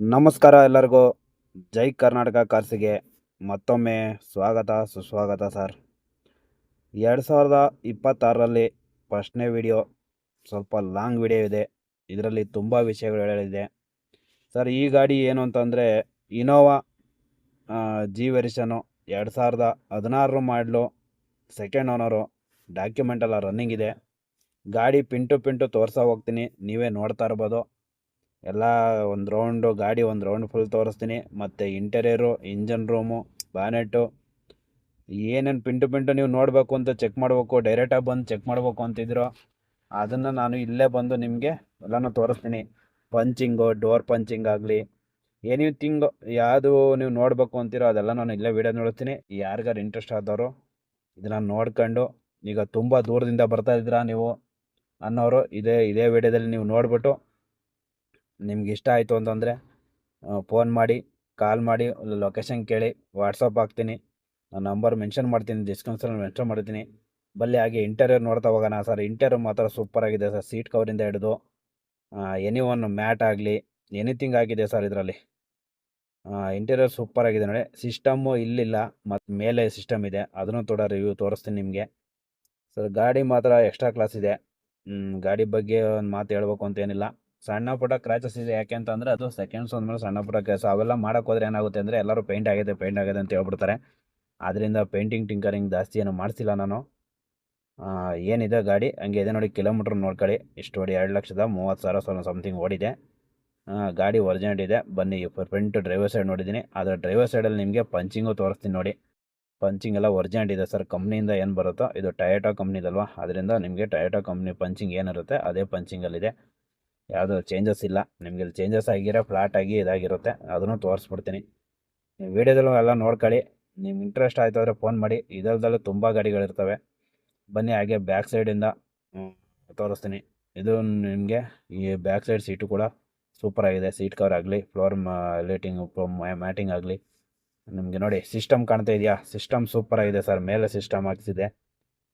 ನಮಸ್ಕಾರ ಎಲ್ಲರಿಗೂ. ಜೈ ಕರ್ನಾಟಕ ಕಾರ್ಸಿಗೆ. ಮತ್ತೊಮ್ಮೆ ಸ್ವಾಗತ, ಸುಸ್ವಾಗತ ಸರ್. ಎರಡು ಸಾವಿರದ ಇಪ್ಪತ್ತಾರರಲ್ಲಿ ಫಸ್ಟ್ನೇ ವಿಡಿಯೋ. ಸ್ವಲ್ಪ ಲಾಂಗ್ ವಿಡಿಯೋ ಇದೆ. ಇದರಲ್ಲಿ ತುಂಬ ವಿಷಯಗಳು ಹೇಳಲಿದೆ. ಸರ್, ಈ ಗಾಡಿ ಏನು ಅಂತಂದರೆ ಇನೋವಾ ಜಿ ವೆರಿಷನು ಎರಡು ಸಾವಿರದ ಹದಿನಾರು ಮಾಡಲು ಸೆಕೆಂಡ್ ಓನರು ಡಾಕ್ಯುಮೆಂಟ್ ಎಲ್ಲ ರನ್ನಿಂಗ್ ಇದೆ. ಗಾಡಿ ಪಿಂಟು ಪಿಂಟು ತೋರ್ಸೋ ಹೋಗ್ತೀನಿ. ನೀವೇ ನೋಡ್ತಾ ಇರ್ಬೋದು. ಎಲ್ಲ ಒಂದು ರೌಂಡು ಗಾಡಿ ಒಂದು ರೌಂಡ್ ಫುಲ್ ತೋರಿಸ್ತೀನಿ. ಮತ್ತು ಇಂಟೀರಿಯರು ಇಂಜನ್ ರೂಮು ಬ್ಯಾನೆಟು ಏನೇನು ಪಿಂಟು ಪಿಂಟು ನೀವು ನೋಡಬೇಕು ಅಂತ ಚೆಕ್ ಮಾಡಬೇಕು ಡೈರೆಕ್ಟಾಗಿ ಬಂದು ಚೆಕ್ ಮಾಡಬೇಕು ಅಂತಿದ್ರು. ಅದನ್ನು ನಾನು ಇಲ್ಲೇ ಬಂದು ನಿಮಗೆ ಎಲ್ಲನೂ ತೋರಿಸ್ತೀನಿ. ಪಂಚಿಂಗು ಡೋರ್ ಪಂಚಿಂಗ್ ಆಗಲಿ ಎನಿಥಿಂಗ್ ಯಾವುದು ನೀವು ನೋಡಬೇಕು ಅಂತೀರೋ ಅದೆಲ್ಲ ನಾನು ಇಲ್ಲೇ ವೀಡಿಯೋ ನೋಡ್ತೀನಿ. ಯಾರಿಗಾರು ಇಂಟ್ರೆಸ್ಟ್ ಆದವರು, ಇದನ್ನು ನೋಡ್ಕೊಂಡು, ಈಗ ತುಂಬ ದೂರದಿಂದ ಬರ್ತಾ ಇದ್ದೀರಾ ನೀವು? ಅನ್ನೋರು ಇದೇ ಇದೇ ವಿಡಿಯೋದಲ್ಲಿ ನೀವು ನೋಡಿಬಿಟ್ಟು ನಿಮ್ಗೆ ಇಷ್ಟ ಆಯಿತು ಅಂತಂದರೆ ಫೋನ್ ಮಾಡಿ ಕಾಲ್ ಮಾಡಿ ಲೊಕೇಶನ್ ಕೇಳಿ ವಾಟ್ಸಪ್ ಹಾಕ್ತೀನಿ. ನಾನು ನಂಬರ್ ಮೆನ್ಷನ್ ಮಾಡ್ತೀನಿ ಡಿಸ್ಕ್ರಿಪ್ಷನಲ್ಲಿ ಮೆನ್ಷನ್ ಮಾಡ್ತೀನಿ. ಬಲ್ಲಿ ಹಾಗೆ ಇಂಟೀರಿಯರ್ ನೋಡ್ತಾ ಹೋಗೋಣ ಸರ್. ಇಂಟೀರಿಯರ್ ಮಾತ್ರ ಸೂಪರ್ ಆಗಿದೆ ಸರ್. ಸೀಟ್ ಕವರಿಂದ ಹಿಡಿದು ಎನಿ ಒನ್ ಮ್ಯಾಟ್ ಆಗಲಿ ಎನಿಥಿಂಗ್ ಆಗಿದೆ ಸರ್ ಇದರಲ್ಲಿ. ಇಂಟೀರಿಯರ್ ಸೂಪರ್ ಆಗಿದೆ ನೋಡಿ. ಸಿಸ್ಟಮ್ಮು ಇಲ್ಲಿಲ್ಲ ಮತ್ತು ಮೇಲೆ ಸಿಸ್ಟಮ್ ಇದೆ. ಅದನ್ನು ಕೂಡ ರಿವ್ಯೂ ತೋರಿಸ್ತೀನಿ ನಿಮಗೆ. ಸರ್, ಗಾಡಿ ಮಾತ್ರ ಎಕ್ಸ್ಟ್ರಾ ಕ್ಲಾಸ್ ಇದೆ. ಗಾಡಿ ಬಗ್ಗೆ ಒಂದು ಮಾತು ಹೇಳ್ಬೇಕು ಅಂತ ಏನಿಲ್ಲ. ಸಣ್ಣ ಪುಟ್ಟ ಕ್ರ್ಯಾಚಸ್ ಇದೆ ಯಾಕೆ ಅಂತಂದರೆ ಅದು ಸೆಕೆಂಡ್ಸ್ ಅಂದಮೇಲೆ ಸಣ್ಣ ಪುಟ್ಟ ಕೆಲಸ ಅವೆಲ್ಲ ಮಾಡಕ್ ಹೋದ್ರೆ ಏನಾಗುತ್ತೆ ಅಂದರೆ ಎಲ್ಲರೂ ಪೇಂಟ್ ಆಗಿದೆ ಪೇಂಟ್ ಆಗಿದೆ ಅಂತ ಹೇಳ್ಬಿಡ್ತಾರೆ. ಅದರಿಂದ ಪೇಂಟಿಂಗ್ ಟಿಂಕರಿಂಗ್ ಜಾಸ್ತಿ ಏನು ಮಾಡಿಸಿಲ್ಲ ನಾನು. ಏನಿದೆ ಗಾಡಿ? ಹಂಗೆ ಇದೆ ನೋಡಿ ಕಿಲೋಮೀಟ್ರ್ ನೋಡ್ಕೊಳ್ಳಿ. ಇಷ್ಟು ಓಡಿ ಎರಡು ಲಕ್ಷದ ಮೂವತ್ತು ಸಾವಿರ ಸಾವಿರ ಸಮಥಿಂಗ್ ಓಡಿದೆ. ಗಾಡಿ ಒರಿಜಿನಲ್ ಇದೆ. ಬನ್ನಿ ಫ್ರಂಟ್ ಡ್ರೈವರ್ ಸೈಡ್ ನೋಡಿದ್ದೀನಿ. ಅದರ ಡ್ರೈವರ್ ಸೈಡಲ್ಲಿ ನಿಮಗೆ ಪಂಚಿಂಗು ತೋರಿಸ್ತೀನಿ ನೋಡಿ. ಪಂಚಿಂಗ್ ಎಲ್ಲ ಒರಿಜಿನಲ್ ಇದೆ ಸರ್. ಕಂಪ್ನಿಯಿಂದ ಏನು ಬರುತ್ತೋ, ಇದು ಟಯೋಟಾ ಕಂಪ್ನಿದಲ್ವಾ ಅದರಿಂದ ನಿಮಗೆ ಟಯೋಟಾ ಕಂಪ್ನಿ ಪಂಚಿಂಗ್ ಏನಿರುತ್ತೆ, ಅದೇ ಪಂಚಿಂಗಲ್ಲಿದೆ ಯಾವುದೂ ಚೇಂಜಸ್ ಇಲ್ಲ. ನಿಮಗೆ ಇಲ್ಲಿ ಚೇಂಜಸ್ ಆಗಿರೋ ಫ್ಲಾಟ್ ಆಗಿ ಇದಾಗಿರುತ್ತೆ. ಅದನ್ನು ತೋರಿಸ್ಬಿಡ್ತೀನಿ. ನೀವು ವೀಡಿಯೋದಲ್ಲೂ ಎಲ್ಲ ನೋಡ್ಕೊಳ್ಳಿ. ನಿಮ್ಗೆ ಇಂಟ್ರೆಸ್ಟ್ ಆಯಿತು ಅಂದರೆ ಫೋನ್ ಮಾಡಿ. ಇದಲ್ದಲ್ಲೂ ತುಂಬ ಗಾಡಿಗಳಿರ್ತವೆ. ಬನ್ನಿ ಹಾಗೆ ಬ್ಯಾಕ್ ಸೈಡಿಂದ ತೋರಿಸ್ತೀನಿ. ಇದು ನಿಮಗೆ ಈ ಬ್ಯಾಕ್ ಸೈಡ್ ಸೀಟು ಕೂಡ ಸೂಪರ್ ಆಗಿದೆ. ಸೀಟ್ ಕವರ್ ಆಗಲಿ ಫ್ಲೋರ್ ಲೈಟಿಂಗ್ ಮ್ಯಾಟಿಂಗ್ ಆಗಲಿ. ನಿಮಗೆ ನೋಡಿ ಸಿಸ್ಟಮ್ ಕಾಣ್ತಾ ಇದೆಯಾ? ಸಿಸ್ಟಮ್ ಸೂಪರ್ ಆಗಿದೆ ಸರ್. ಮೇಲೆ ಸಿಸ್ಟಮ್ ಹಾಕ್ಸಿದೆ.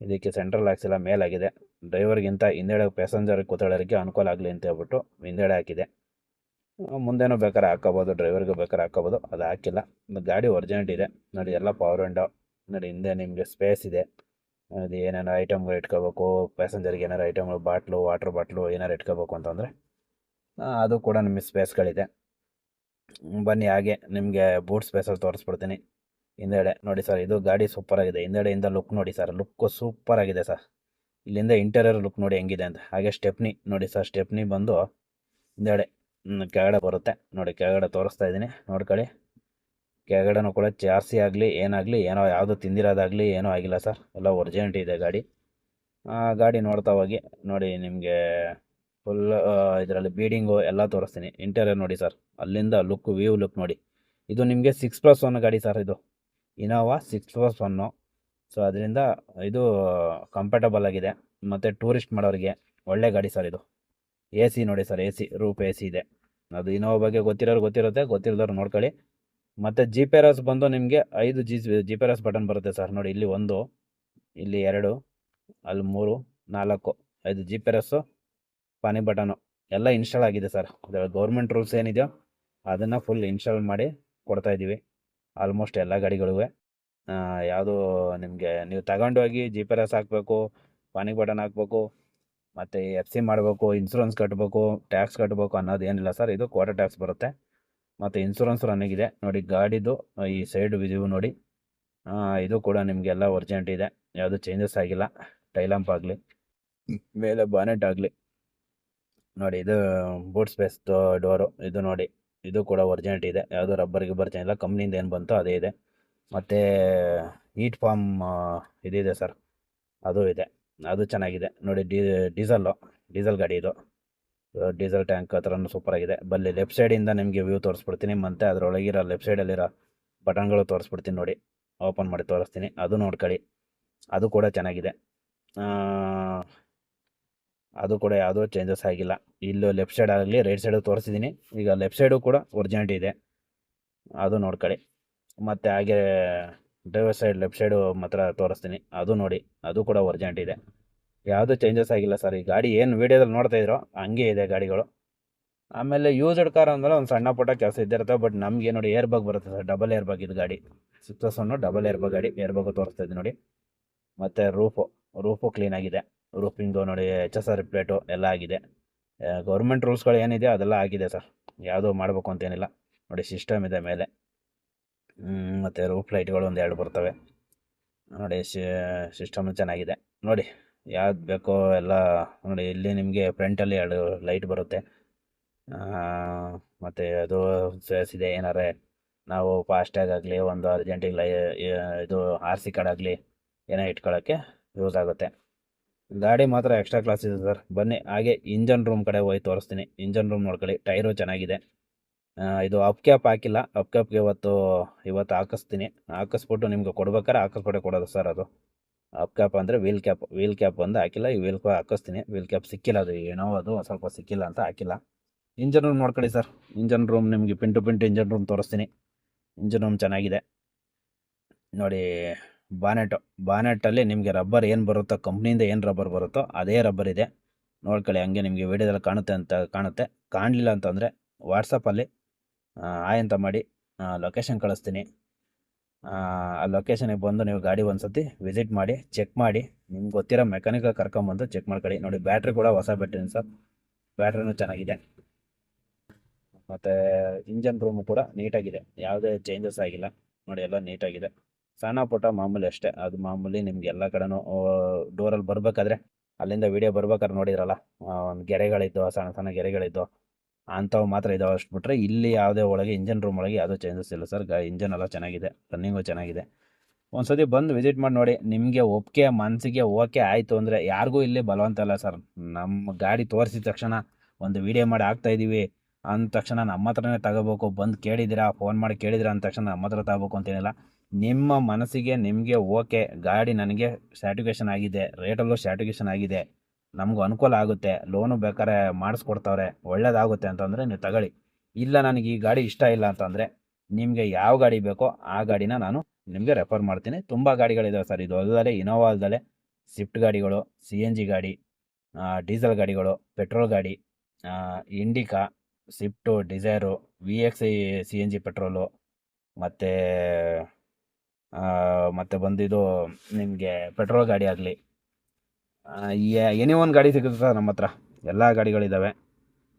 ಇದಕ್ಕೆ ಸೆಂಟ್ರಲ್ ಹಾಕ್ಸಿಲ್ಲ, ಮೇಲಾಗಿದೆ. ಡ್ರೈವರ್ಗಿಂತ ಹಿಂದೆಡೆ ಪ್ಯಾಸೆಂಜರ್ ಕೂತಾಳೋರಿಗೆ ಅನುಕೂಲ ಆಗಲಿ ಅಂತ ಹೇಳ್ಬಿಟ್ಟು ಹಿಂದೆಡೆ ಹಾಕಿದೆ. ಮುಂದೇನೂ ಬೇಕಾದ್ರೆ ಹಾಕೋಬೋದು ಡ್ರೈವರ್ಗೂ ಬೇಕಾದ್ರೆ ಹಾಕೋಬೋದು ಅದು ಹಾಕಿಲ್ಲ. ಗಾಡಿ ಒರಿಜಿನಲ್ ಇದೆ. ನೋಡಿ, ಎಲ್ಲ ಪವರ್ ವಿಂಡೋ ನೋಡಿ, ಹಿಂದೆ ನಿಮಗೆ ಸ್ಪೇಸ್ ಇದೆ. ಅದು ಏನೇನು ಐಟಮ್ಗಳು ಇಟ್ಕೋಬೇಕು ಪ್ಯಾಸೆಂಜರ್ಗೆ ಏನಾರು ಐಟಮ್ಗಳು ಬಾಟ್ಲು ವಾಟ್ರ್ ಬಾಟ್ಲು ಏನಾರು ಇಟ್ಕೋಬೇಕು ಅಂತಂದರೆ ಅದು ಕೂಡ ನಿಮಗೆ ಸ್ಪೇಸ್ಗಳಿದೆ ಬನ್ನಿ, ಹಾಗೆ ನಿಮಗೆ ಬೂಟ್ ಸ್ಪೇಸಲ್ಲಿ ತೋರಿಸ್ಬಿಡ್ತೀನಿ. ಹಿಂದೆಡೆ, ನೋಡಿ ಸರ್, ಇದು ಗಾಡಿ ಸೂಪರಾಗಿದೆ ಹಿಂದೆಡೆಯಿಂದ ಲುಕ್ ನೋಡಿ ಸರ್ ಲುಕ್ಕು ಸೂಪರಾಗಿದೆ ಸರ್. ಇಲ್ಲಿಂದ ಇಂಟೀರಿಯರ್ ಲುಕ್ ನೋಡಿ ಹೆಂಗಿದೆ ಅಂತ. ಹಾಗೆ ಸ್ಟೆಪ್ನಿ ನೋಡಿ ಸರ್ ಸ್ಟೆಪ್ನಿ ಬಂದು ಹಿಂದೆಡೆ ಕೆಳಗಡೆ ಬರುತ್ತೆ. ನೋಡಿ ಕೆಳಗಡೆ ತೋರಿಸ್ತಾ ಇದ್ದೀನಿ. ನೋಡ್ಕೊಳ್ಳಿ. ಕೆಳಗಡೆನೂ ಕೂಡ ಚಾರ್ಸಿ ಆಗಲಿ, ಏನಾಗಲಿ, ಏನೋ ಯಾವುದು ತಿಂದಿರೋದಾಗಲಿ, ಏನೂ ಆಗಿಲ್ಲ ಸರ್ ಎಲ್ಲ ಒರಿಜಿನಲ್ಟಿ ಇದೆ ಗಾಡಿ. ಗಾಡಿ ನೋಡ್ತಾ ಹೋಗಿ. ನೋಡಿ ನಿಮಗೆ ಫುಲ್ ಇದರಲ್ಲಿ ಬೀಡಿಂಗು ಎಲ್ಲ ತೋರಿಸ್ತೀನಿ. ಇಂಟೀರಿಯರ್ ನೋಡಿ ಸರ್ ಅಲ್ಲಿಂದ ಲುಕ್ ವ್ಯೂ ಲುಕ್ ನೋಡಿ. ಇದು ನಿಮಗೆ ಸಿಕ್ಸ್ ಪ್ಲಸ್ ಒನ್ ಗಾಡಿ ಸರ್ ಇದು. Innova six plus one so, ಅದರಿಂದ ಇದು ಕಂಫರ್ಟಬಲ್ ಆಗಿದೆ. ಮತ್ತು ಟೂರಿಸ್ಟ್ ಮಾಡೋರಿಗೆ ಒಳ್ಳೆ ಗಾಡಿ ಸರ್ ಇದು. ಎ ಸಿ ನೋಡಿ sir A C roof A C ಇದೆ. ಅದು ಇನೋವಾ ಬಗ್ಗೆ ಗೊತ್ತಿರೋರು ಗೊತ್ತಿರುತ್ತೆ ಗೊತ್ತಿರೋದವ್ರು ನೋಡ್ಕೊಳ್ಳಿ. ಮತ್ತು ಜಿ ಪಿ ಆರ್ ಬಂದು ನಿಮಗೆ ಐದು G G P R button ಬರುತ್ತೆ ಸರ್ ನೋಡಿ, ಇಲ್ಲಿ ಒಂದು, ಇಲ್ಲಿ ಎರಡು, ಅಲ್ಲಿ ಮೂರು, ನಾಲ್ಕು, ಐದು G P R panic button ಎಲ್ಲ ಇನ್ಸ್ಟಾಲ್ ಆಗಿದೆ ಸರ್ ಗೌರ್ಮೆಂಟ್ ರೂಲ್ಸ್ ಏನಿದೆಯೋ ಅದನ್ನು ಫುಲ್ ಇನ್ಸ್ಟಾಲ್ ಮಾಡಿ ಕೊಡ್ತಾ ಇದ್ದೀವಿ ಆಲ್ಮೋಸ್ಟ್ ಎಲ್ಲ ಗಾಡಿಗಳಿವೆ. ಯಾವುದು ನಿಮಗೆ ನೀವು ತಗೊಂಡೋಗಿ ಜಿ ಪಿ ಆರ್ ಎಸ್ ಹಾಕಬೇಕು, ಪಾನಿಕ್ ಬಟನ್ ಹಾಕಬೇಕು, ಮತ್ತು ಎಫ್ ಸಿ ಮಾಡಬೇಕು ಇನ್ಸೂರೆನ್ಸ್ ಕಟ್ಟಬೇಕು ಟ್ಯಾಕ್ಸ್ ಕಟ್ಟಬೇಕು ಅನ್ನೋದು ಏನಿಲ್ಲ ಸರ್ ಇದು ಕ್ವಾರ್ಟರ್ ಟ್ಯಾಕ್ಸ್ ಬರುತ್ತೆ. ಮತ್ತು ಇನ್ಸೂರೆನ್ಸ್ ರನ್ನಿಂಗ್ ಇದೆ. ನೋಡಿ, ಗಾಡಿದು ಈ ಸೈಡ್ ವ್ಯೂ ನೋಡಿ. ಇದು ಕೂಡ ನಿಮಗೆಲ್ಲ ಒರ್ಜೆಂಟ್ ಇದೆ. ಯಾವುದು ಚೇಂಜಸ್ ಆಗಿಲ್ಲ. ಟೈಲಂಪ್ ಆಗಲಿ, ಮೇಲೆ ಬಾನೆಟ್ ಆಗಲಿ. ನೋಡಿ, ಇದು ಬೂಟ್ ಸ್ಪೇಸ್ ಡೋರು ಇದು ನೋಡಿ. ಇದು ಕೂಡ ಅರ್ಜೆಂಟ್ ಇದೆ. ಯಾವುದು ರಬ್ಬರ್ ಗಿಬ್ಬರ್ ಇಲ್ಲ. ಕಂಪ್ನಿಯಿಂದ ಏನು ಬಂತೋ ಅದೇ ಇದೆ. ಮತ್ತು ಈಟ್ ಫಾರ್ಮ್ ಇದಿದೆ ಸರ್ ಅದು ಇದೆ. ಅದು ಚೆನ್ನಾಗಿದೆ. ನೋಡಿ, ಡೀ ಡೀಸಲ್ಲು ಡೀಸೆಲ್ ಗಾಡಿ ಇದು. ಡೀಸೆಲ್ ಟ್ಯಾಂಕ್ ಹತ್ರನೂ ಸೂಪರಾಗಿದೆ ಬಲ್ಲಿ ಲೆಫ್ಟ್ ಸೈಡಿಂದ ನಿಮಗೆ ವ್ಯೂ ತೋರಿಸ್ಬಿಡ್ತೀನಿ. ಮತ್ತು ಅದರೊಳಗಿರೋ ಲೆಫ್ಟ್ ಸೈಡಲ್ಲಿರೋ ಬಟನ್ಗಳು ತೋರಿಸ್ಬಿಡ್ತೀನಿ ನೋಡಿ. ಓಪನ್ ಮಾಡಿ ತೋರಿಸ್ತೀನಿ. ಅದು ನೋಡ್ಕೊಳ್ಳಿ. ಅದು ಕೂಡ ಚೆನ್ನಾಗಿದೆ. ಅದು ಕೂಡ ಯಾವುದೂ ಚೇಂಜಸ್ ಆಗಿಲ್ಲ. ಇಲ್ಲೂ ಲೆಫ್ಟ್ ಸೈಡ್ ಆಗಲಿ ರೈಟ್ ಸೈಡು ತೋರಿಸಿದ್ದೀನಿ. ಈಗ ಲೆಫ್ಟ್ ಸೈಡು ಕೂಡ ಒರಿಜಿನಲ್ಟಿ ಇದೆ. ಅದು ನೋಡ್ಕೊಳ್ಳಿ. ಮತ್ತು ಹಾಗೆ ಡ್ರೈವರ್ ಸೈಡ್ ಲೆಫ್ಟ್ ಸೈಡು ಮಾತ್ರ ತೋರಿಸ್ತೀನಿ. ಅದು ನೋಡಿ, ಅದು ಕೂಡ ಒರ್ಜೆಂಟ್ ಇದೆ. ಯಾವುದೂ ಚೇಂಜಸ್ ಆಗಿಲ್ಲ ಸರ್ ಈ ಗಾಡಿ ಏನು ವೀಡಿಯೋದಲ್ಲಿ ನೋಡ್ತಾ ಇದ್ರೋ, ಹಂಗೆ ಇದೆ ಗಾಡಿಗಳು. ಆಮೇಲೆ ಯೂಸ್ಡ್ ಕಾರ್ ಅಂದ್ರೆ ಒಂದು ಸಣ್ಣ ಪುಟ್ಟ ಕೆಲಸ ಇದ್ದೇ ಇರುತ್ತೆ ಬಟ್ ನಮಗೆ ನೋಡಿ ಏರ್ ಬಾಗ್ ಬರುತ್ತೆ ಸರ್ ಡಬಲ್ ಏರ್ ಬಾಗ್ ಇದು ಗಾಡಿ. ಸಿಕ್ಸ್ ಡಬಲ್ ಏರ್ ಬಾಗ್ ಗಾಡಿ ಏರ್ ಬಾಗು ತೋರಿಸ್ತಾ ನೋಡಿ. ಮತ್ತು ರೂಫು ರೂಫು ಕ್ಲೀನ್ ಆಗಿದೆ. ರೂಫಿಂಗು ನೋಡಿ ಎಚ್ ಎಸ್ ಆರ್ ಪ್ಲೇಟು ಎಲ್ಲ ಆಗಿದೆ. ಗೌರ್ಮೆಂಟ್ ರೂಲ್ಸ್ಗಳು ಏನಿದೆ ಅದೆಲ್ಲ ಆಗಿದೆ ಸರ್ ಯಾವುದೂ ಮಾಡಬೇಕು ಅಂತೇನಿಲ್ಲ ನೋಡಿ ಸಿಸ್ಟಮ್ ಇದೆ ಮೇಲೆ. ಮತ್ತು ರೂಫ್ ಲೈಟ್ಗಳು ಒಂದು ಎರಡು ಬರ್ತವೆ. ನೋಡಿ ಸಿಸ್ಟಮ್ ಚೆನ್ನಾಗಿದೆ. ನೋಡಿ, ಯಾವ್ದು ಬೇಕೋ ಎಲ್ಲ ನೋಡಿ, ಇಲ್ಲಿ ನಿಮಗೆ ಫ್ರಂಟಲ್ಲಿ ಎರಡು ಲೈಟ್ ಬರುತ್ತೆ. ಮತ್ತು ಅದು ಇದೆ. ಏನಾರೆ ನಾವು ಫಾಸ್ಟ್ಯಾಗ್ ಆಗಲಿ, ಒಂದು ಅರ್ಜೆಂಟಿಗೆ ಲೈ ಇದು ಆರ್ ಸಿ ಕಾರ್ಡ್ ಆಗಲಿ, ಏನೋ ಇಟ್ಕೊಳ್ಳೋಕ್ಕೆ ಯೂಸ್ ಆಗುತ್ತೆ. ಗಾಡಿ ಮಾತ್ರ ಎಕ್ಸ್ಟ್ರಾ ಕ್ಲಾಸ್ ಇದೆ ಸರ್ ಬನ್ನಿ, ಹಾಗೆ ಇಂಜನ್ ರೂಮ್ ಕಡೆ ಹೋಗಿ ತೋರಿಸ್ತೀನಿ. ಇಂಜನ್ ರೂಮ್ ನೋಡ್ಕೊಳ್ಳಿ ಟೈರು ಚೆನ್ನಾಗಿದೆ. ಇದು ಅಪ್ ಕ್ಯಾಪ್ ಹಾಕಿಲ್ಲ. ಅಪ್ ಕ್ಯಾಪ್ಗೆ ಇವತ್ತು ಇವತ್ತು ಹಾಕಿಸ್ತೀನಿ. ಹಾಕಿಸ್ಬಿಟ್ಟು ನಿಮ್ಗೆ ಕೊಡ್ಬೇಕಾರೆ ಹಾಕಿಸ್ಬಿಟ್ಟೆ ಕೊಡೋದು ಸರ್ ಅದು. ಅಪ್ ಕ್ಯಾಪ್ ಅಂದರೆ ವೀಲ್ ಕ್ಯಾಪ್ ವೀಲ್ ಕ್ಯಾಪ್ ಒಂದು ಹಾಕಿಲ್ಲ. ಈ ವೀಲ್ ಕ್ಯಾಪ್ ಹಾಕಿಸ್ತೀನಿ. ವೀಲ್ ಕ್ಯಾಪ್ ಸಿಕ್ಕಿಲ್ಲ ಅದು. ಏನೋ ಅದು ಸ್ವಲ್ಪ ಸಿಕ್ಕಿಲ್ಲ ಅಂತ ಹಾಕಿಲ್ಲ. ಇಂಜನ್ ರೂಮ್ ನೋಡ್ಕೊಳ್ಳಿ ಸರ್. ಇಂಜನ್ ರೂಮ್ ನಿಮಗೆ pin to pin engine room ತೋರಿಸ್ತೀನಿ. ಇಂಜನ್ ರೂಮ್ ಚೆನ್ನಾಗಿದೆ. ನೋಡಿ, ಬಾನೆಟ್. ಬಾನೆಟಲ್ಲಿ ನಿಮಗೆ ರಬ್ಬರ್ ಏನು ಬರುತ್ತೋ, ಕಂಪ್ನಿಯಿಂದ ಏನು ರಬ್ಬರ್ ಬರುತ್ತೋ ಅದೇ ರಬ್ಬರ್ ಇದೆ. ನೋಡ್ಕೊಳ್ಳಿ, ಹಂಗೆ ನಿಮಗೆ ವೀಡಿಯೋದಲ್ಲಿ ಕಾಣುತ್ತೆ ಅಂತ ಕಾಣುತ್ತೆ. ಕಾಣಲಿಲ್ಲ ಅಂತಂದರೆ ವಾಟ್ಸಪ್ಪಲ್ಲಿ ಆಯ್ ಅಂತ ಮಾಡಿ ಲೊಕೇಶನ್ ಕಳಿಸ್ತೀನಿ. ಆ ಲೊಕೇಶನಿಗೆ ಬಂದು ನೀವು ಗಾಡಿ ಒಂದು ಸತಿ ವಿಸಿಟ್ ಮಾಡಿ ಚೆಕ್ ಮಾಡಿ. ನಿಮ್ಗೆ ಗೊತ್ತಿರೋ ಮೆಕ್ಯಾನಿಕ ಕರ್ಕೊಂಬಂದು ಚೆಕ್ ಮಾಡ್ಕೊಳ್ಳಿ. ನೋಡಿ ಬ್ಯಾಟ್ರಿ ಕೂಡ ಹೊಸ ಬ್ಯಾಟ್ರಿನ ಸರ್. ಬ್ಯಾಟ್ರಿನೂ ಚೆನ್ನಾಗಿದೆ. ಮತ್ತು ಇಂಜನ್ ರೂಮು ಕೂಡ ನೀಟಾಗಿದೆ. ಯಾವುದೇ ಚೇಂಜಸ್ ಆಗಿಲ್ಲ. ನೋಡಿ, ಎಲ್ಲ ನೀಟಾಗಿದೆ. ಸಣ್ಣ ಪುಟ್ಟ ಮಾಮೂಲಿ ಅಷ್ಟೇ. ಅದು ಮಾಮೂಲಿ ನಿಮ್ಗೆ ಎಲ್ಲ ಕಡೆನೂ ಡೋರಲ್ಲಿ ಬರಬೇಕಾದ್ರೆ, ಅಲ್ಲಿಂದ ವಿಡಿಯೋ ಬರ್ಬೇಕಾದ್ರೆ ನೋಡಿದ್ರಲ್ಲ ಒಂದು ಗೆರೆಗಳಿದ್ದು, ಸಣ್ಣ ಸಣ್ಣ ಗೆರೆಗಳಿದ್ದು ಅಂಥವು ಮಾತ್ರ ಇದಾವೆ ಅಷ್ಟು ಬಿಟ್ಟರೆ ಇಲ್ಲಿ ಯಾವುದೇ ಒಳಗೆ ಇಂಜನ್ ರೂಮ್ ಒಳಗೆ ಯಾವುದೇ ಚೇಂಜಸ್ ಇಲ್ಲ ಸರ್ ಗಾ ಇಂಜನ್ ಎಲ್ಲ ಚೆನ್ನಾಗಿದೆ ರನ್ನಿಂಗು ಚೆನ್ನಾಗಿದೆ. ಒಂದು ಬಂದು ವಿಸಿಟ್ ಮಾಡಿ ನೋಡಿ, ನಿಮಗೆ ಒಪ್ಪಿಗೆ ಮನಸ್ಸಿಗೆ ಓಕೆ ಆಯಿತು ಅಂದರೆ ಯಾರಿಗೂ ಇಲ್ಲಿ ಬಲವಂತ ಇಲ್ಲ ಸರ್ ನಮ್ಮ ಗಾಡಿ ತೋರಿಸಿದ ತಕ್ಷಣ ಒಂದು ವಿಡಿಯೋ ಮಾಡಿ ಹಾಕ್ತಾಯಿದ್ದೀವಿ ಅಂದ ತಕ್ಷಣ ನಮ್ಮ ಹತ್ರನೇ ತಗೋಬೇಕು, ಬಂದು ಕೇಳಿದ್ದೀರಾ ಫೋನ್ ಮಾಡಿ ಕೇಳಿದಿರಾ ಅಂದ ತಕ್ಷಣ ನಮ್ಮ ಹತ್ರ ತಗೋಬೇಕು ಅಂತೇನಿಲ್ಲ. ನಿಮ್ಮ ಮನಸ್ಸಿಗೆ ನಿಮಗೆ ಓಕೆ, ಗಾಡಿ ನನಗೆ ಸ್ಯಾಟಿಫಿಕೇಷನ್ ಆಗಿದೆ ರೇಟಲ್ಲೂ ಸ್ಯಾಟಿಫಿಕೇಷನ್ ಆಗಿದೆ. ನಮಗೂ ಅನುಕೂಲ ಆಗುತ್ತೆ. ಲೋನು ಬೇಕಾದ್ರೆ ಮಾಡಿಸ್ಕೊಡ್ತಾವ್ರೆ. ಒಳ್ಳೇದಾಗುತ್ತೆ ಅಂತಂದರೆ ನೀವು ತಗೊಳ್ಳಿ. ಇಲ್ಲ ನನಗೆ ಈ ಗಾಡಿ ಇಷ್ಟ ಇಲ್ಲ ಅಂತಂದರೆ ನಿಮಗೆ ಯಾವ ಗಾಡಿ ಬೇಕೋ ಆ ಗಾಡಿನ ನಾನು ನಿಮಗೆ ರೆಫರ್ ಮಾಡ್ತೀನಿ. ತುಂಬ ಗಾಡಿಗಳಿದಾವೆ ಸರ್. ಇದು ಅಲ್ಲದೆ ಇನೋವಾ ಅಲ್ಲದೆ ಸ್ವಿಫ್ಟ್ ಗಾಡಿಗಳು, ಸಿ ಎನ್ ಜಿ ಗಾಡಿ ಡೀಸೆಲ್ ಗಾಡಿಗಳು, ಪೆಟ್ರೋಲ್ ಗಾಡಿ Indica, Swift, Dzire, V X C N G petrol, ಮತ್ತು ಮತ್ತು ಬಂದಿದ್ದು ನಿಮಗೆ ಪೆಟ್ರೋಲ್ ಗಾಡಿ ಆಗಲಿ. ಎನಿ ಒಂದು ಗಾಡಿ ಸಿಗುತ್ತೆ ಸರ್ ನಮ್ಮ ಹತ್ರ. ಎಲ್ಲ ಗಾಡಿಗಳಿದ್ದಾವೆ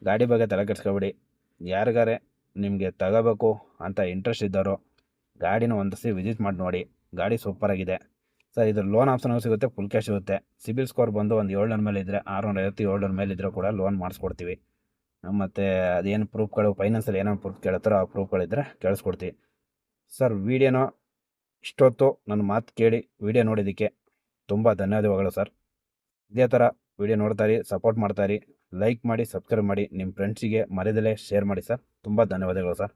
ಗಾಡಿ ಬಗ್ಗೆ ತಲೆ ಕೆಡ್ಸ್ಕೊಬೇಡಿ. ಯಾರಿಗಾರೆ ನಿಮಗೆ ತಗೋಬೇಕು ಅಂತ ಇಂಟ್ರೆಸ್ಟ್ ಇದ್ದವರು, ಗಾಡಿನ ಒಂದು ಸರಿ ವಿಸಿಟ್ ಮಾಡಿ ನೋಡಿ. ಗಾಡಿ ಸೂಪರಾಗಿದೆ ಸರ್ ಇದು ಲೋನ್ ಆಪ್ಷನ್ ಸಿಗುತ್ತೆ ಫುಲ್ ಕ್ಯಾಶ್ ಸಿಗುತ್ತೆ. ಸಿಬಿಲ್ ಸ್ಕೋರ್ ಬಂದು ಒಂದು ಏಳ್ನೂರ ಮೇಲೆ ಇದ್ದರೆ ಆರುನೂರ ಐವತ್ತು, ಏಳ್ನೂರ ಮೇಲೆ ಇದ್ದರೂ ಕೂಡ ಲೋನ್ ಮಾಡಿಸ್ಕೊಡ್ತೀವಿ. ಮತ್ತು ಅದೇನು ಪ್ರೂಫ್ಗಳು ಫೈನಾನ್ಸಲ್ಲಿ ಏನೇನು ಪ್ರೂಫ್ ಕೇಳ್ತಾರೋ ಆ ಪ್ರೂಫ್ಗಳಿದ್ದರೆ ಕೇಳಿಸ್ಕೊಡ್ತೀವಿ. ಸರ್ ವೀಡಿಯೋನ ಇಷ್ಟೊತ್ತು ನನ್ನ ಮಾತು ಕೇಳಿ ವೀಡಿಯೋ ನೋಡಿದ್ದಕ್ಕೆ ತುಂಬ ಧನ್ಯವಾದಗಳು ಸರ್. ಇದೇ ಥರ ವಿಡಿಯೋ ನೋಡ್ತಾರಿ ಸಪೋರ್ಟ್ ಮಾಡ್ತಾರಿ ಲೈಕ್ ಮಾಡಿ ಸಬ್ಸ್ಕ್ರೈಬ್ ಮಾಡಿ ನಿಮ್ಮ ಫ್ರೆಂಡ್ಸಿಗೆ ಮರೆಯದಲ್ಲೇ ಶೇರ್ ಮಾಡಿ ಸರ್ ತುಂಬ ಧನ್ಯವಾದಗಳು ಸರ್